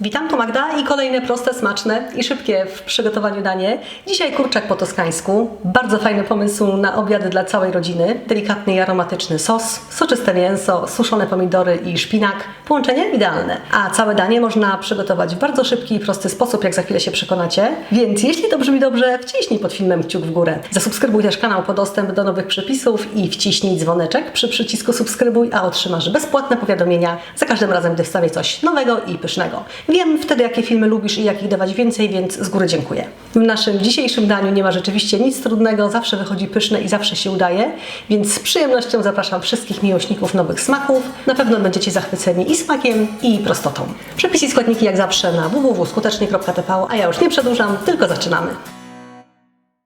Witam, tu Magda i kolejne proste, smaczne i szybkie w przygotowaniu danie. Dzisiaj kurczak po toskańsku. Bardzo fajny pomysł na obiady dla całej rodziny. Delikatny i aromatyczny sos, soczyste mięso, suszone pomidory i szpinak. Połączenie idealne. A całe danie można przygotować w bardzo szybki i prosty sposób, jak za chwilę się przekonacie. Więc jeśli to brzmi dobrze, wciśnij pod filmem kciuk w górę. Zasubskrybuj też kanał po dostęp do nowych przepisów i wciśnij dzwoneczek przy przycisku subskrybuj, a otrzymasz bezpłatne powiadomienia za każdym razem, gdy wstawię coś nowego i pysznego. Wiem wtedy, jakie filmy lubisz i jakich dawać więcej, więc z góry dziękuję. W naszym dzisiejszym daniu nie ma rzeczywiście nic trudnego, zawsze wychodzi pyszne i zawsze się udaje, więc z przyjemnością zapraszam wszystkich miłośników nowych smaków. Na pewno będziecie zachwyceni i smakiem, i prostotą. Przepisy i składniki jak zawsze na www.skutecznie.tv, a ja już nie przedłużam, tylko zaczynamy.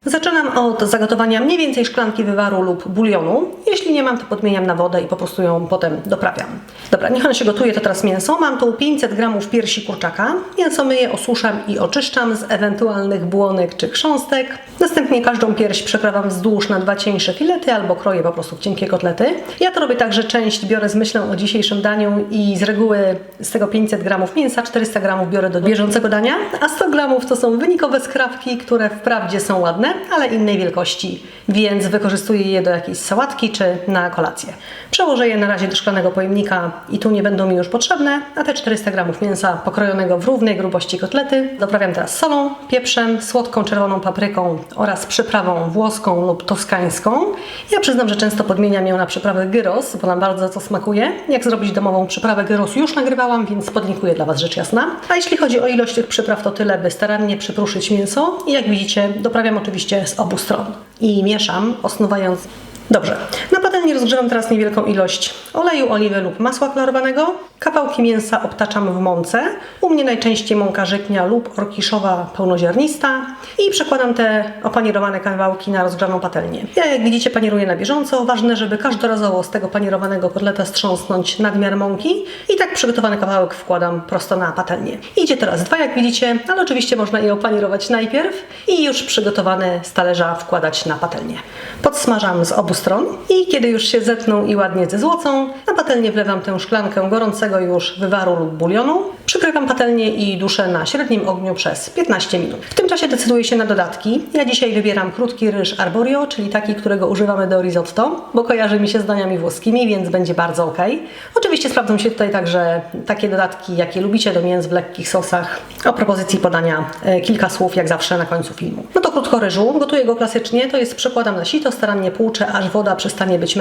Zaczynam od zagotowania mniej więcej szklanki wywaru lub bulionu. Jeśli nie mam, to podmieniam na wodę i po prostu ją potem doprawiam. Dobra, niech ona się gotuje, to teraz mięso. Mam tu 500 gramów piersi kurczaka. Mięso myję, osuszam i oczyszczam z ewentualnych błonek czy chrząstek. Następnie każdą pierś przekrawam wzdłuż na dwa cieńsze filety albo kroję po prostu w cienkie kotlety. Ja to robię tak, że część biorę z myślą o dzisiejszym daniu i z reguły z tego 500 gramów mięsa 400 gramów biorę do bieżącego dania, a 100 gramów to są wynikowe skrawki, które wprawdzie są ładne, ale innej wielkości, więc wykorzystuję je do jakiejś sałatki czy na kolację. Przełożę je na razie do szklanego pojemnika i tu nie będą mi już potrzebne, a te 400 gramów mięsa pokrojonego w równej grubości kotlety doprawiam teraz solą, pieprzem, słodką czerwoną papryką oraz przyprawą włoską lub toskańską. Ja przyznam, że często podmieniam ją na przyprawę gyros, bo nam bardzo to smakuje. Jak zrobić domową przyprawę gyros już nagrywałam, więc podlinkuję dla Was rzecz jasna. A jeśli chodzi o ilość tych przypraw, to tyle, by starannie przypruszyć mięso i jak widzicie, doprawiam oczywiście z obu stron. I mieszam, osnuwając Dobrze. Na patelni rozgrzewam teraz niewielką ilość oleju, oliwy lub masła klarowanego. Kawałki mięsa obtaczam w mące. U mnie najczęściej mąka żytnia lub orkiszowa pełnoziarnista. I przekładam te opanierowane kawałki na rozgrzaną patelnię. Ja jak widzicie panieruję na bieżąco. Ważne, żeby każdorazowo z tego panierowanego kotleta strząsnąć nadmiar mąki. I tak przygotowany kawałek wkładam prosto na patelnię. Idzie teraz dwa jak widzicie, ale oczywiście można je opanierować najpierw i już przygotowane z talerza wkładać na patelnię. Podsmażam z obu stron i kiedy już się zetną i ładnie zezłocą, na patelnię wlewam tę szklankę gorącego już wywaru lub bulionu. Przykrywam patelnię i duszę na średnim ogniu przez 15 minut. W tym czasie decyduję się na dodatki. Ja dzisiaj wybieram krótki ryż arborio, czyli taki, którego używamy do risotto, bo kojarzy mi się z daniami włoskimi, więc będzie bardzo ok. Oczywiście sprawdzą się tutaj także takie dodatki, jakie lubicie do mięs w lekkich sosach. O propozycji podania e, kilka słów, jak zawsze na końcu filmu. No to krótko ryżu. Gotuję go klasycznie, to jest przekładam na sito, starannie płuczę, aż woda przestanie być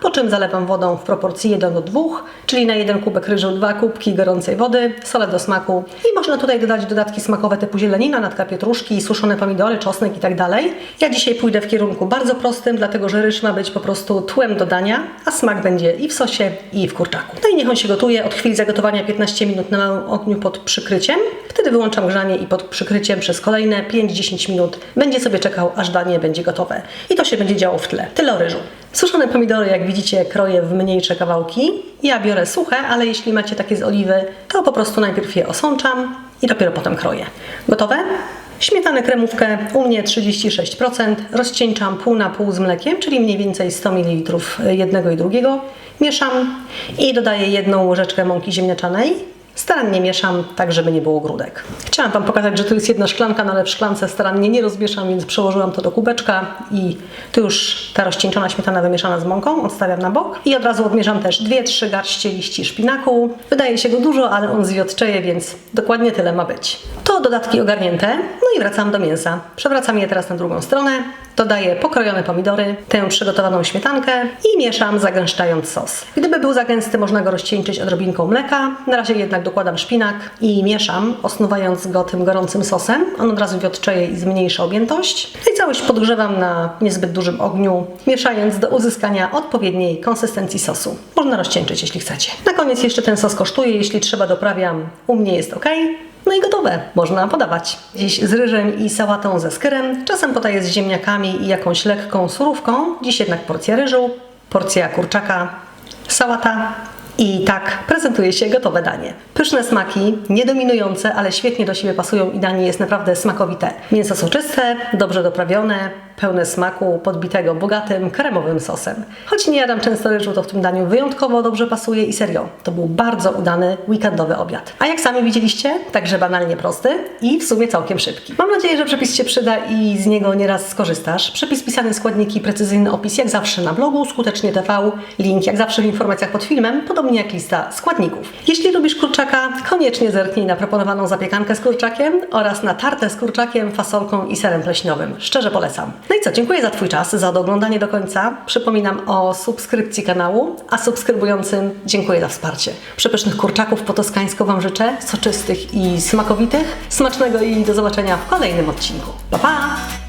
po czym zalewam wodą w proporcji 1 do 2, czyli na jeden kubek ryżu dwa kubki gorącej wody, solę do smaku i można tutaj dodać dodatki smakowe typu zielenina, natka pietruszki, suszone pomidory, czosnek i tak. Ja dzisiaj pójdę w kierunku bardzo prostym, dlatego że ryż ma być po prostu tłem do dania, a smak będzie i w sosie, i w kurczaku. No i niech on się gotuje od chwili zagotowania 15 minut na małym ogniu pod przykryciem. Wtedy wyłączam grzanie i pod przykryciem przez kolejne 5-10 minut będzie sobie czekał, aż danie będzie gotowe. I to się będzie działo w tle. Tyle o ryżu. Suszone pomidory, jak widzicie, kroję w mniejsze kawałki. Ja biorę suche, ale jeśli macie takie z oliwy, to po prostu najpierw je osączam i dopiero potem kroję. Gotowe? Śmietanę kremówkę u mnie 36%, rozcieńczam pół na pół z mlekiem, czyli mniej więcej 100 ml jednego i drugiego. Mieszam i dodaję jedną łyżeczkę mąki ziemniaczanej. Starannie mieszam, tak żeby nie było grudek. Chciałam Wam pokazać, że tu jest jedna szklanka, no ale w szklance starannie nie rozmieszam, więc przełożyłam to do kubeczka i tu już ta rozcieńczona śmietana wymieszana z mąką odstawiam na bok. I od razu odmierzam też 2-3 garści liści szpinaku. Wydaje się go dużo, ale on zwiotczeje, więc dokładnie tyle ma być. To dodatki ogarnięte, no i wracam do mięsa. Przewracam je teraz na drugą stronę. Dodaję pokrojone pomidory, tę przygotowaną śmietankę i mieszam, zagęszczając sos. Gdyby był za gęsty, można go rozcieńczyć odrobinką mleka. Na razie jednak dokładam szpinak i mieszam, osnuwając go tym gorącym sosem. On od razu wiotczeje i zmniejsza objętość. No i całość podgrzewam na niezbyt dużym ogniu, mieszając do uzyskania odpowiedniej konsystencji sosu. Można rozcieńczyć, jeśli chcecie. Na koniec jeszcze ten sos kosztuje, jeśli trzeba doprawiam. U mnie jest ok. No i gotowe, można podawać. Dziś z ryżem i sałatą ze skyrem, czasem podaję z ziemniakami i jakąś lekką surówką, dziś jednak porcja ryżu, porcja kurczaka, sałata i tak prezentuje się gotowe danie. Pyszne smaki, niedominujące, ale świetnie do siebie pasują i danie jest naprawdę smakowite. Mięso soczyste, dobrze doprawione, pełne smaku, podbitego bogatym, kremowym sosem. Choć nie jadam często ryżu, to w tym daniu wyjątkowo dobrze pasuje i serio, to był bardzo udany weekendowy obiad. A jak sami widzieliście, także banalnie prosty i w sumie całkiem szybki. Mam nadzieję, że przepis się przyda i z niego nieraz skorzystasz. Przepis pisany składniki, precyzyjny opis jak zawsze na blogu, skutecznie TV, link jak zawsze w informacjach pod filmem, podobnie jak lista składników. Jeśli lubisz kurczaka, koniecznie zerknij na proponowaną zapiekankę z kurczakiem oraz na tartę z kurczakiem, fasolką i serem pleśniowym. Szczerze polecam. No i co, dziękuję za Twój czas, za oglądanie do końca. Przypominam o subskrypcji kanału, a subskrybującym dziękuję za wsparcie. Przepysznych kurczaków po toskańsku Wam życzę, soczystych i smakowitych. Smacznego i do zobaczenia w kolejnym odcinku. Pa, pa!